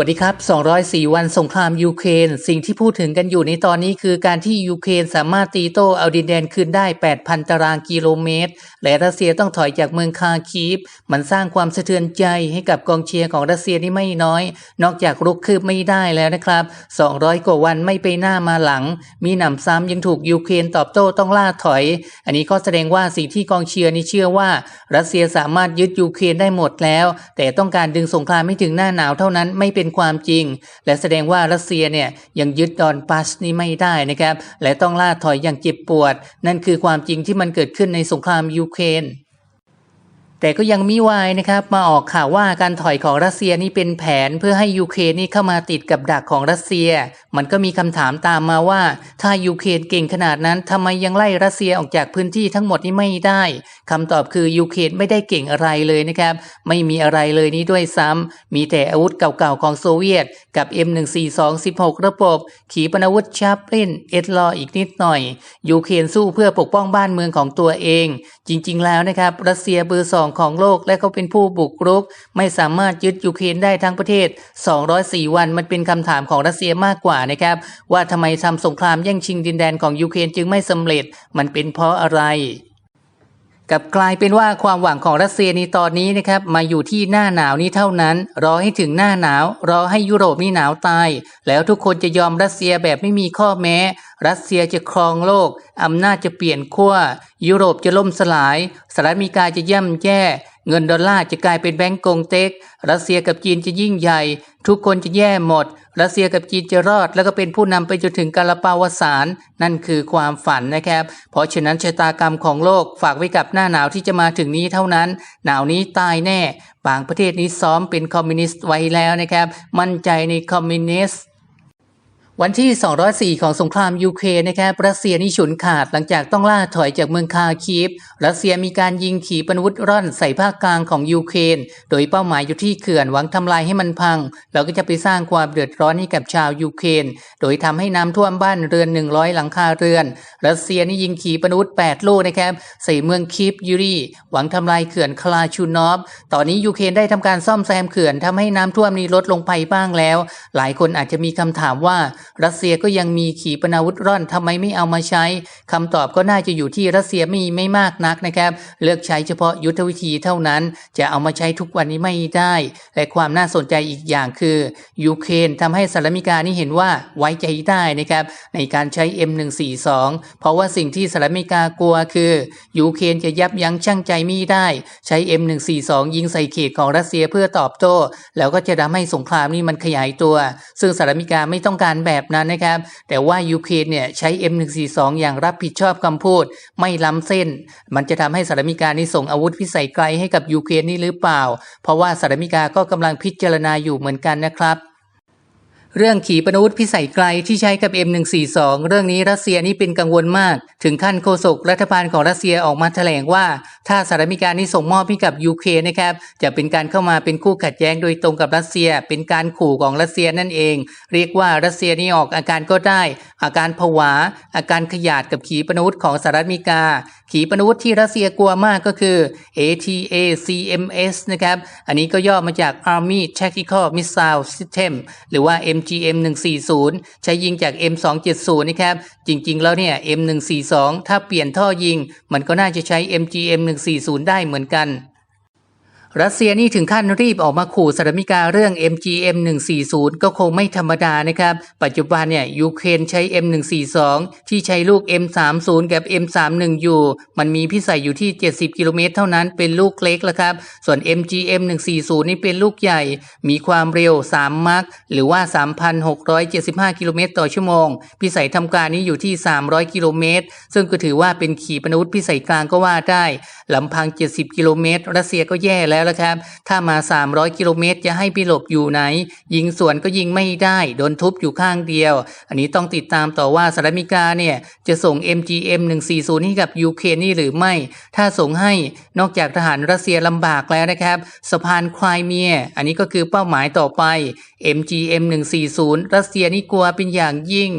สวัสดีครับ 204 วันสงครามยูเครน สิ่งที่พูดถึงกันอยู่ในตอนนี้คือการที่ยูเครนสามารถตีโต้เอาดินแดนคืนได้ 8,000 ตารางกิโลเมตร และรัสเซียต้องถอยจากเมืองคาคีฟ มันสร้างความสะเทือนใจให้กับกองเชียร์ของรัสเซียนี่ไม่น้อย นอกจากรุกคืบไม่ได้แล้วนะครับ 200 กว่าวันไม่ไปหน้ามาหลัง มีหนำซ้ำยังถูกยูเครนตอบโต้ต้องล่าถอย อันนี้ก็แสดงว่าสิ่งที่กองเชียร์นี่เชื่อว่า รัสเซียสามารถยึดยูเครนได้หมดแล้ว แต่ต้องการดึงสงครามไม่ถึงหน้าหนาวเท่านั้นไม่เป็นความจริง และแสดงว่ารัสเซียเนี่ยยังยึดดอนปัสนี้ไม่ได้นะครับ และต้องล่าถอยอย่างเจ็บปวด นั่นคือความจริงที่มันเกิดขึ้นในสงครามยูเครน แต่ก็ยังมีวายนะครับ มาออกข่าวว่าการถอยของรัสเซียนี่เป็นแผนเพื่อให้ยูเครนนี่เข้ามาติดกับดักของรัสเซีย มันก็มีคำถามตามมาว่า ถ้ายูเครนเก่งขนาดนั้นทำไมยังไล่รัสเซียออกจากพื้นที่ทั้งหมดนี้ไม่ได้คำตอบคือยูเครนไม่ได้เก่งอะไรเลยนะครับ ไม่มีอะไรเลยนี้ด้วยซ้ำมีแต่อาวุธเก่าๆของโซเวียต กับ M142 16 ระบบ ขีปนาวุธชาปลินเอ็ดลออีกนิดหน่อยยูเครนสู้เพื่อปกป้องบ้านเมืองของตัวเอง จริง ๆ แล้วนะครับรัสเซียเบอร์สองของโลกและเขาเป็นผู้บุกรุก ไม่สามารถยึดยูเครนได้ทั้งประเทศ 204 วันมันเป็นคำถามของรัสเซียมากกว่านะครับ ว่าทำไมทำสงครามแย่งชิงดินแดนของยูเครนจึงไม่สำเร็จ มันเป็นเพราะอะไร กับกลายเป็นว่าความหวังของรัสเซียในตอนนี้นะครับมาอยู่ที่หน้าหนาวนี้เท่านั้น รอให้ถึงหน้าหนาว รอให้ยุโรปนี่หนาวตาย แล้วทุกคนจะยอมรัสเซียแบบไม่มีข้อแม้ รัสเซียจะครองโลกอำนาจจะเปลี่ยนขั้วยุโรปจะล่มสลายสหรัฐอเมริกาจะย่ำแย่ เงินดอลลาร์จะกลายเป็นแบงก์กงเต็ก รัสเซียกับจีนจะยิ่งใหญ่ ทุกคนจะแย่หมด รัสเซียกับจีนจะรอด แล้วก็เป็นผู้นำไปจนถึงกาลปาวสาร นั่นคือความฝันนะครับ เพราะฉะนั้นชะตากรรมของโลกฝากไว้กับหน้าหนาวที่จะมาถึงนี้เท่านั้น หนาวนี้ตายแน่ บางประเทศนี้ซ้อมเป็นคอมมิวนิสต์ไว้แล้วนะครับ มั่นใจในคอมมิวนิสต์ วันที่ 204 ของสงครามยูเครนนะครับรัสเซียนี่ฉุนขาดหลังจากต้องล่าถอยจากเมืองคาคีฟรัสเซียมีการยิงขีปนาวุธร่อนใส่ภาคกลางของยูเครนโดยเป้าหมายอยู่ที่เขื่อนหวังทำลายให้มันพัง แล้วก็จะไปสร้างความเดือดร้อนให้กับชาวยูเครนโดยทำให้น้ำท่วมบ้านเรือน 100 หลังคาเรือน รัสเซียนี่ยิงขีปนาวุธ 8 ลูกนะครับใส่เมืองคีฟยูรีหวังทำลายเขื่อนคลาชูนอฟตอนนี้ยูเครนได้ทำการซ่อมแซมเขื่อนทำให้น้ำท่วมนี้ลดลงไปบ้างแล้ว หลายคนอาจจะมีคำถามว่ารัสเซียก็ยังมีขีปนาวุธร่อนทำไมไม่เอามาใช้คำตอบก็น่าจะอยู่ที่รัสเซียมีไม่มากนักนะครับ เลือกใช้เฉพาะยุทธวิธีเท่านั้น จะเอามาใช้ทุกวันนี้ไม่ได้ และความน่าสนใจอีกอย่างคือยูเครนทำให้สหรัฐอเมริกานี่เห็นว่าไว้ใจได้นะครับ ในการใช้ M142 เพราะว่าสิ่งที่สหรัฐอเมริกากลัวคือยูเครนจะยับยั้งชั่งใจไม่ได้ ใช้ M142 ยิงใส่เขตของรัสเซียเพื่อตอบโต้ แล้วก็จะทำให้สงครามนี้มันขยายตัว ซึ่งสหรัฐอเมริกาไม่ต้องการแบบนั้นนะครับ แต่ว่ายูเครนเนี่ยใช้ M142 อย่างรับผิดชอบคำพูด ไม่ล้ำเส้น มันจะทำให้สหรัฐอเมริกานี่ส่งอาวุธพิสัยไกลให้กับยูเครนนี่หรือเปล่า เพราะว่าสหรัฐอเมริกาก็กำลังพิจารณาอยู่เหมือนกันนะครับเรื่องขีปนาวุธพิสัยไกลที่ใช้กับ M142 เรื่องนี้รัสเซียนี่เป็นกังวลมาก ถึงขั้นโฆษกรัฐบาลของรัสเซียออกมาแถลงว่า ถ้าสหรัฐอเมริกานี่ส่งมอบให้กับยูเครนนะครับจะเป็นการเข้ามาเป็นคู่ขัดแย้งโดยตรงกับรัสเซีย เป็นการขู่ของรัสเซียนั่นเอง เรียกว่ารัสเซียนี่ออกอาการก็ได้ อาการผวา อาการขยาดกับขีปนาวุธของสหรัฐอเมริกา ขีปนาวุธที่รัสเซียกลัวมากก็คือ ATACMS นะครับอันนี้ก็ย่อมาจาก Army Tactical Missile System หรือว่า MGM 140 ใช้ยิงจาก M 270 นะครับจริงๆ แล้วเนี่ย M 142 ถ้าเปลี่ยนท่อยิง มันก็น่าจะใช้ MGM 40 ได้เหมือนกัน รัสเซียนี่ถึงขั้นรีบออกมาขู่สหรัฐอเมริกาเรื่อง MGM 140 ก็คงไม่ธรรมดานะครับ ปัจจุบันเนี่ยยูเครนใช้ M142 ที่ใช้ลูก M30 กับ M31 อยู่ มันมีพิสัยอยู่ที่ 70 กิโลเมตรเท่านั้นเป็นลูกเล็กแล้วครับ ส่วน MGM 140 นี่เป็นลูกใหญ่ มีความเร็ว 3 มัคหรือว่า 3,675 กิโลเมตรต่อชั่วโมง พิสัยทำการนี้อยู่ที่ 300 กิโลเมตร ซึ่งก็ถือว่าเป็นขีปนาวุธพิสัยกลางก็ว่าได้ลำพัง 70 กิโลเมตรรัสเซียก็แย่แล้วละครับ ถ้ามา 300 กิโลเมตรจะให้ไปหลบอยู่ไหน ยิงสวนก็ยิงไม่ได้ โดนทุบอยู่ข้างเดียว อันนี้ต้องติดตามต่อว่าสหรัฐอเมริกาเนี่ยจะส่ง MGM 140 ให้กับยูเครนนี่หรือไม่ ถ้าส่งให้นอกจากทหารรัสเซียลำบากแล้วนะครับสะพานไครเมีย อันนี้ก็คือเป้าหมายต่อไป MGM 140 รัสเซียนี่กลัวเป็นอย่างยิ่ง